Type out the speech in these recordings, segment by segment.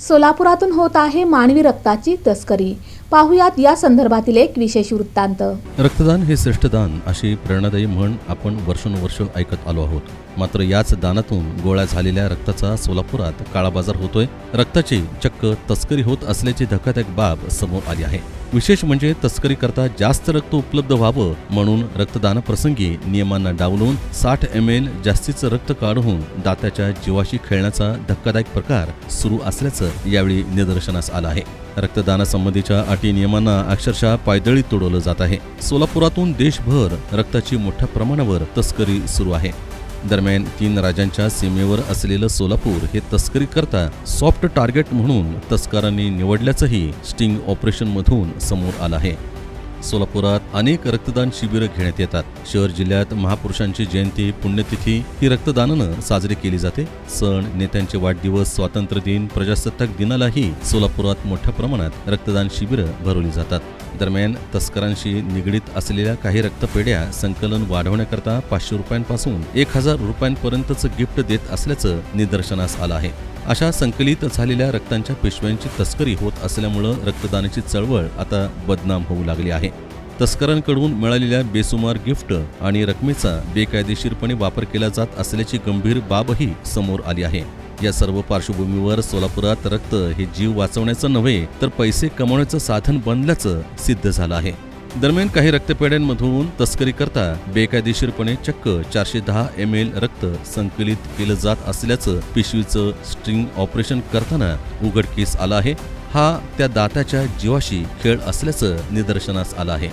सोलापुरातून होत आहे मानवी रक्ताची तस्करी. पाहुयात या संदर्भातील एक विशेष वृत्तांत. रक्तदान हे श्रेष्ठ दान अशी प्रेरणादायी म्हण आपण वर्षानुवर्ष ऐकत आलो आहोत. मात्र याच दानातून गोळ्या झालेल्या रक्ताचा सोलापुरात काळाबाजार होतोय. रक्ताची चक्क तस्करी होत असल्याची धक्कादायक बाब समोर आली आहे. विशेष म्हणजे तस्करी करता जास्त रक्त उपलब्ध व्हावं म्हणून रक्तदानाप्रसंगी नियमांना डावलून साठ एम एल जास्तीचं रक्त काढून दात्याच्या जीवाशी खेळण्याचा धक्कादायक प्रकार सुरू असल्याचं यावेळी निदर्शनास आलं आहे. रक्तदानासंबंधीच्या अटी नियमांना अक्षरशः पायदळी तुडवलं जात आहे. सोलापुरातून देशभर रक्ताची मोठ्या प्रमाणावर तस्करी सुरू आहे. दरम्यान तीन राज्यांच्या सीमेवर असलेलं सोलापूर हे तस्करी करता सॉफ्ट टार्गेट म्हणून तस्करांनी निवडल्याचंही स्टिंग ऑपरेशनमधून समोर आलं आहे. सोलापुरात अनेक रक्तदान शिबिरं घेण्यात येतात. शहर जिल्ह्यात महापुरुषांची जयंती पुण्यतिथी ही रक्तदानानं साजरी केली जाते. सण नेत्यांचे वाढदिवस स्वातंत्र्य दिन प्रजासत्ताक दिनालाही सोलापुरात मोठ्या प्रमाणात रक्तदान शिबिरं भरवली जातात. दरम्यान तस्करांशी निगडीत असलेल्या काही रक्तपेढ्या संकलन वाढवण्याकरता पाचशे रुपयांपासून एक हजार रुपयांपर्यंतचं गिफ्ट देत असल्याचं निदर्शनास आलं आहे. अशा संकलित झालेल्या रक्तांच्या पिशव्यांची तस्करी होत असल्यामुळं रक्तदानाची चळवळ आता बदनाम होऊ लागली आहे. तस्करांकडून मिळालेल्या बेसुमार गिफ्ट आणि रकमेचा बेकायदेशीरपणे वापर केला जात असल्याची गंभीर बाबही समोर आली आहे. या सर्व पार्श्वभूमीवर सोलापुरात रक्त हे जीव वाचवण्याचं नव्हे तर पैसे कमवण्याचं साधन बनल्याचं सिद्ध झालं आहे. दरम्यान काही रक्तपेढ्यांमधून तस्करी करता बेकायदेशीरपणे चक्क चारशे दहा एम एल रक्त संकलित केलं जात असल्याचं पिशवीचं स्ट्रिंग ऑपरेशन करताना उघडकीस आलं आहे. हा त्या दात्याच्या जीवाशी खेळ असल्याचं निदर्शनास आलं आहे.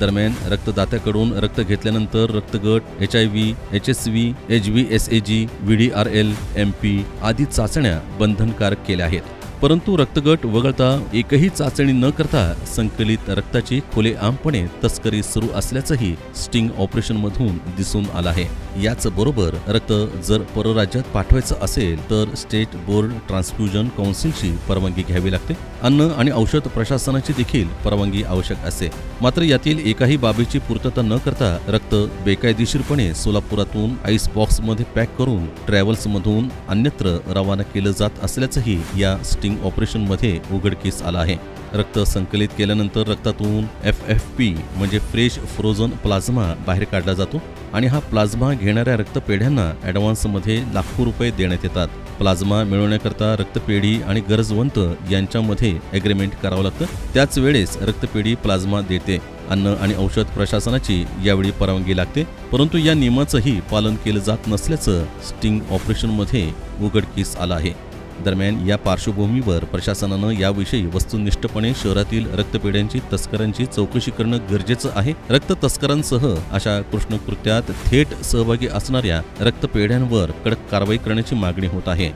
दरम्यान रक्तदात्याकडून रक्त घेतल्यानंतर रक्तगट H I V H S V H V S A G V D R L M P आदी चाचण्या बंधनकारक केल्या आहेत. परंतु रक्तगट वगळता एकही चाचणी न करता संकलित रक्ताची खुलेआमपणे तस्करी सुरू असल्याचंही स्टिंग ऑपरेशनमधून दिसून आलं आहे. याच बरोबर रक्त जर परराज्यात पाठवायचं असेल तर स्टेट बोर्ड ट्रान्सफ्युजन काउन्सिलची परवानगी घ्यावी लागते. अन्न आणि औषध प्रशासनाची देखील परवानगी आवश्यक असते. मात्र यातील एकाही बाबीची पूर्तता न करता रक्त बेकायदेशीरपणे सोलापुरातून आईस बॉक्समध्ये पॅक करून ट्रॅव्हल्समधून अन्यत्र रवाना केलं जात असल्याचंही या स्टिंग ऑपरेशनमध्ये उघडकीस आलं आहे. रक्त संकलित केल्यानंतर रक्तातून एफ एफ पी म्हणजे फ्रेश फ्रोझन प्लाझ्मा बाहेर काढला जातो आणि हा प्लाझ्मा घेणाऱ्या रक्तपेढ्यांना ॲडव्हान्समध्ये लाखो रुपये देण्यात येतात. प्लाझ्मा मिळवण्याकरता रक्तपेढी आणि गरजवंत यांच्यामध्ये ॲग्रीमेंट करावं लागतं. त्याच वेळेस रक्तपेढी प्लाझ्मा देते. अन्न आणि औषध प्रशासनाची यावेळी परवानगी लागते. परंतु या नियमाचंही पालन केलं जात नसल्याचं स्टिंग ऑपरेशनमध्ये उघडकीस आलं आहे. दरम्यान या पार्श्वभूमीवर प्रशासनानं याविषयी वस्तुनिष्ठपणे शहरातील रक्तपेढ्यांची तस्करांची चौकशी करणं गरजेचं आहे. रक्त तस्करांसह अशा कृष्णकृत्यात थेट सहभागी असणाऱ्या रक्तपेढ्यांवर कडक कारवाई करण्याची मागणी होत आहे.